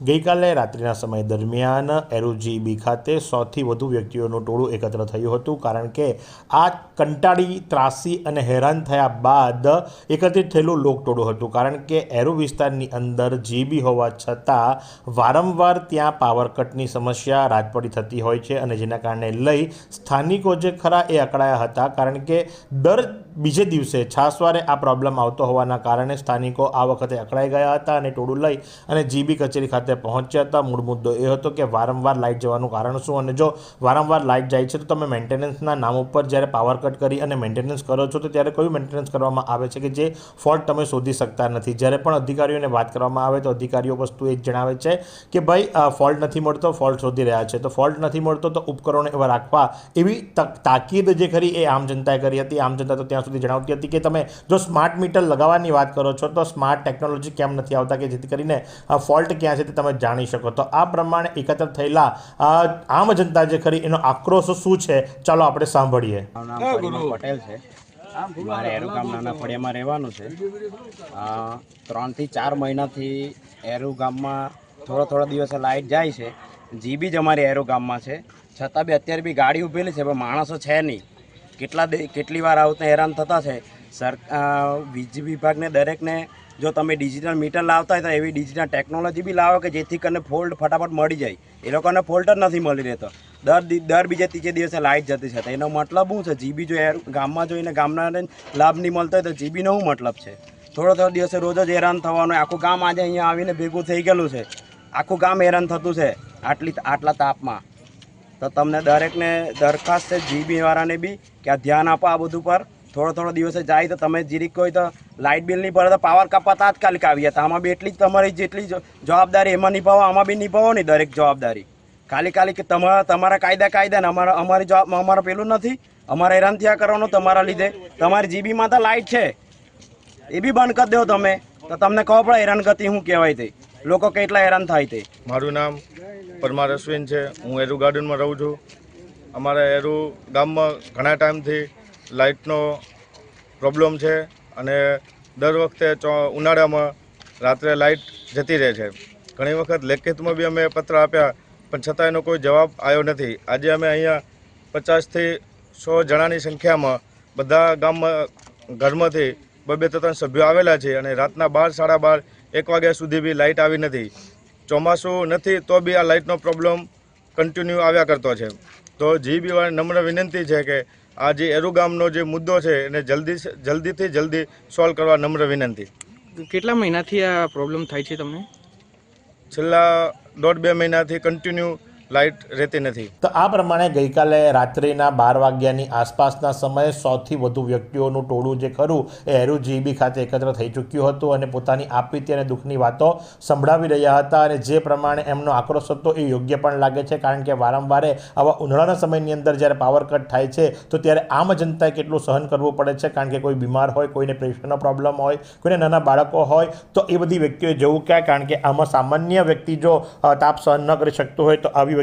ગઈકાલે રાત્રિના સમય દરમિયાન એરુજીબી ખાતે સૌથી વધુ વ્યક્તિઓનું ટોળું એકત્ર થયું હતું, કારણ કે આ કંટાળી, ત્રાસી અને હેરાન થયા બાદ એકત્રિત થયેલું લોકટોળું હતું. કારણ કે એરુ વિસ્તારની અંદર જીબી હોવા છતાં વારંવાર ત્યાં પાવર કટની સમસ્યા રાજપડી થતી હોય છે અને જેના કારણે લઈ સ્થાનિકો જે ખરા એ અકળાયા હતા. કારણ કે દર બીજે દિવસે છાસવારે આ પ્રોબ્લેમ આવતો હોવાના કારણે સ્થાનિકો આ વખતે અકળાઈ ગયા હતા અને ટોળું લઈ અને જીબી કચેરી ખાતે પહોંચ્યા હતા. મૂળ મુદ્દો એ હતો કે વારંવાર લાઇટ જવાનું કારણ શું? અને જો વારંવાર લાઇટ જાય છે, તો તમે મેન્ટેનન્સના નામ ઉપર જ્યારે પાવર કટ કરી અને મેન્ટેનન્સ કરો છો, તો ત્યારે કયું મેન્ટેનન્સ કરવામાં આવે છે કે જે ફોલ્ટ તમે શોધી શકતા નથી? જ્યારે પણ અધિકારીઓને વાત કરવામાં આવે, તો અધિકારીઓ વસ્તુ એ જ જણાવે છે કે ભાઈ ફોલ્ટ નથી મળતો, ફોલ્ટ શોધી રહ્યા છે. તો ફોલ્ટ નથી મળતો, તો ઉપકરણો એવા રાખવા એવી તક- તાકીદ જે ખરી એ આમ જનતાએ કરી હતી. આમ જનતા તો ત્યાં સુધી જણાવતી હતી કે તમે જો સ્માર્ટ મીટર લગાવવાની વાત કરો છો, તો સ્માર્ટ ટેકનોલોજી કેમ નથી આવતા કે જેથી કરીને ફોલ્ટ ક્યાં છે તે તમે જાણી શકો. તો આ પ્રમાણે એકત્ર થયેલા આમ જનતા જે ખરી એનો આક્રોશ શું છે? ચાલો આપણે સાંભળીએ. પટેલ છે. મારે એરુગામ નાના ફળિયામાં રહેવાનું છે. ત્રણથી ચાર મહિનાથી એરુ ગામમાં થોડા થોડા દિવસે લાઇટ જાય છે. જીબી જ અમારી એરો ગામમાં છે. છતાં બી અત્યારે બી ગાડી ઊભેલી છે, પણ માણસો છે નહીં. કેટલા કેટલી વાર આવતા હેરાન થતા છે. સર વીજ વિભાગને દરેકને જો તમે ડિજિટલ મીટર લાવતા હોય તો એવી ડિજિટલ ટેકનોલોજી બી લાવો કે જેથી કરીને ફોલ્ટ ફટાફટ મળી જાય. એ લોકોને ફોલ્ટ જ નથી મળી રહેતો. દર દર બીજે ત્રીજે દિવસે લાઇટ જતી છે તો એનો મતલબ શું છે? જીબી જો ગામમાં જોઈને ગામના લાભ નહીં મળતો હોય તો જીબીનો શું મતલબ છે? થોડો થોડો દિવસે રોજ જ હેરાન થવાનું આખું ગામ આજે અહીંયા આવીને ભેગું થઈ ગયેલું છે. આખું ગામ હેરાન થતું છે આટલી, આટલા તાપમાં. તો તમને દરેકને દરખાસ્ત છે જીબીવાળાને બી, કે આ ધ્યાન આપો આ બધું પર. થોડો થોડો દિવસે જાય તો તમે જીરીક કોઈ તો લાઇટ બિલ નહીં ભરે તો પાવર કાપવા તાત્કાલિક આવી જતા આમાં બી એટલી જ તમારી જેટલી જવાબદારી એમાં નિભાવો, આમાં બી નિભાવો નહીં દરેક જવાબદારી. ખાલી ખાલી કે તમારા તમારા કાયદા કાયદા ને અમારા, અમારી જવાબ, અમારા પેલું નથી. અમારે હેરાન થયા કરવાનું તમારા લીધે. તમારી જીબીમાં તો લાઇટ છે. એ બી બંધ કરી દો તમે. તો તમને ખબર પડે હેરાન ગતિ શું કહેવાય તે. લોકો કેટલા હેરાન થાય તે. મારું નામ પરમાર અશ્વિન છે. હું એરુ ગાર્ડનમાં રહું છું. અમારા એરુ ગામમાં ઘણા ટાઈમથી લાઇટનો પ્રોબ્લેમ છે અને દર વખતે ઉનાળામાં રાત્રે લાઇટ જતી રહે છે. ઘણી વખત લેખિતમાં બી અમે પત્ર આપ્યા, પણ છતાં એનો કોઈ જવાબ આવ્યો નથી. આજે અમે અહીંયા પચાસથી સો જણાની સંખ્યામાં બધા ગામમાં, ઘરમાંથી બબે ત્રણ સભ્યો આવેલા છે અને રાતના બાર, સાડા બાર, એક વાગ્યા સુધી બી લાઇટ આવી નથી. ચોમાસું નથી તો બી આ લાઇટનો પ્રોબ્લેમ કન્ટિન્યુ આવ્યા કરતો છે. તો જીબીવાળા નમ્ર વિનંતી છે કે આ જે એરુગામનો જે મુદ્દો છે એને જલ્દી જલ્દીથી જલ્દી સોલ્વ કરવા નમ્ર વિનંતી. કેટલા મહિનાથી આ પ્રોબ્લેમ થાય છે તમને? છેલ્લા દોઢ બે મહિનાથી કન્ટિન્યુ લાઇટ રહેતી નથી. તો આ પ્રમાણે ગઈકાલે રાત્રિના બાર વાગ્યાની આસપાસના સમયે સૌથી વધુ વ્યક્તિઓનું ટોળું જે ખરું એ એરુ જીબી ખાતે એકત્ર થઈ ચૂક્યું હતું અને પોતાની આપવીતી અને દુઃખની વાતો સંભળાવી રહ્યા હતા અને જે પ્રમાણે એમનો આક્રોશ હતો એ યોગ્ય પણ લાગે છે કારણ કે વારંવારે આવા ઉનાળાના સમયની અંદર જ્યારે પાવર કટ થાય છે, તો ત્યારે આમ જનતાએ કેટલું સહન કરવું પડે છે? કારણ કે કોઈ બીમાર હોય, કોઈને પ્રેશરનો પ્રોબ્લેમ હોય, કોઈને નાના બાળકો હોય, તો એ બધી વ્યક્તિઓએ જવું ક્યાં? કારણ કે આમાં સામાન્ય વ્યક્તિ જો તાપ સહન ન કરી શકતો હોય, તો આવી